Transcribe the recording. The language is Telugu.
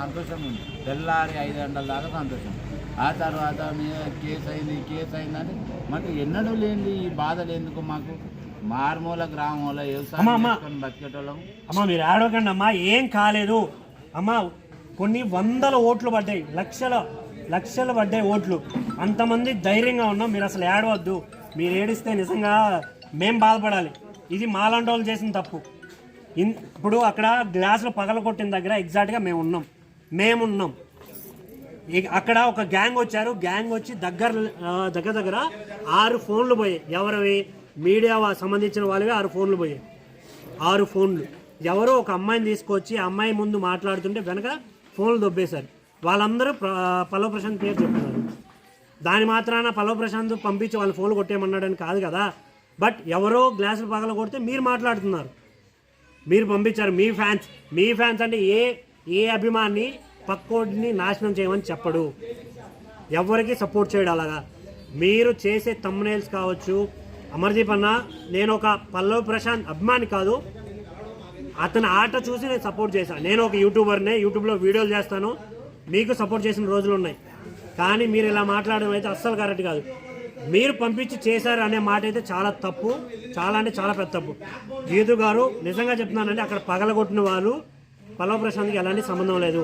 సంతోషం ఉంది తెల్లారి ఐదు గంటల దాకా సంతోషం. ఆ తర్వాత మీద కేసు అయింది కేసు అయిందని మాకు ఎన్నడూ లేని ఈ బాధలు ఎందుకు మాకు మారుమూల గ్రామంలో వ్యవసాయం అమ్మా, అమ్మా. మీరు ఏడవకండి అమ్మా ఏం కాలేదు. అమ్మ కొన్ని వందల ఓట్లు పడ్డాయి లక్షల లక్షలు పడ్డాయి ఓట్లు. అంతమంది ధైర్యంగా ఉన్నాం మీరు అసలు ఏడవద్దు. మీరు ఏడిస్తే నిజంగా మేం బాధపడాలి. ఇది మాలాంటి వాళ్ళు చేసిన తప్పు. ఇప్పుడు అక్కడ గ్లాసులు పగల కొట్టిన దగ్గర ఎగ్జాక్ట్గా మేము ఉన్నాం మేమున్నాం. అక్కడ ఒక గ్యాంగ్ వచ్చారు. గ్యాంగ్ వచ్చి దగ్గర దగ్గర దగ్గర ఆరు ఫోన్లు పోయాయి. ఎవరివి? మీడియా సంబంధించిన వాళ్ళవి ఆరు ఫోన్లు పోయాయి. ఆరు ఫోన్లు. ఎవరో ఒక అమ్మాయిని తీసుకొచ్చి అమ్మాయి ముందు మాట్లాడుతుంటే వెనక ఫోన్లు దొబ్బేశారు. వాళ్ళందరూ పల్లవ ప్రశాంత్ పేరు చెప్తున్నారు. దాని మాత్రాన పల్లవ ప్రశాంత్ పంపించి వాళ్ళు ఫోన్లు కొట్టేయమన్నాడని కాదు కదా. బట్ ఎవరో గ్లాసులు పగల కొడితే మీరు మాట్లాడుతున్నారు. మీరు పంపించారు మీ ఫ్యాన్స్. మీ ఫ్యాన్స్ అంటే ఏ ఏ అభిమాని పక్కోడిని నాశనం చేయమని చెప్పడు. ఎవరికి సపోర్ట్ చేయడు అలాగా. మీరు చేసే తమ్మునేల్స్ కావచ్చు అమర్దీప్ అన్న నేను ఒక పల్లవ్ ప్రశాంత్ అభిమాని కాదు. అతని ఆట చూసి నేను సపోర్ట్ చేశాను నేను ఒక యూట్యూబర్నే యూట్యూబ్లో వీడియోలు చేస్తాను. మీకు సపోర్ట్ చేసిన రోజులు ఉన్నాయి. కానీ మీరు ఇలా మాట్లాడడం అయితే అస్సలు కరెక్ట్ కాదు. మీరు పంపించి చేశారు అనే మాట అయితే చాలా తప్పు. చాలా అంటే చాలా పెద్ద తప్పు. గీతు గారు నిజంగా చెప్తున్నానంటే అక్కడ పగలగొట్టిన వాళ్ళు పల్లవ ప్రశాంత్కి ఎలాంటి సంబంధం లేదు.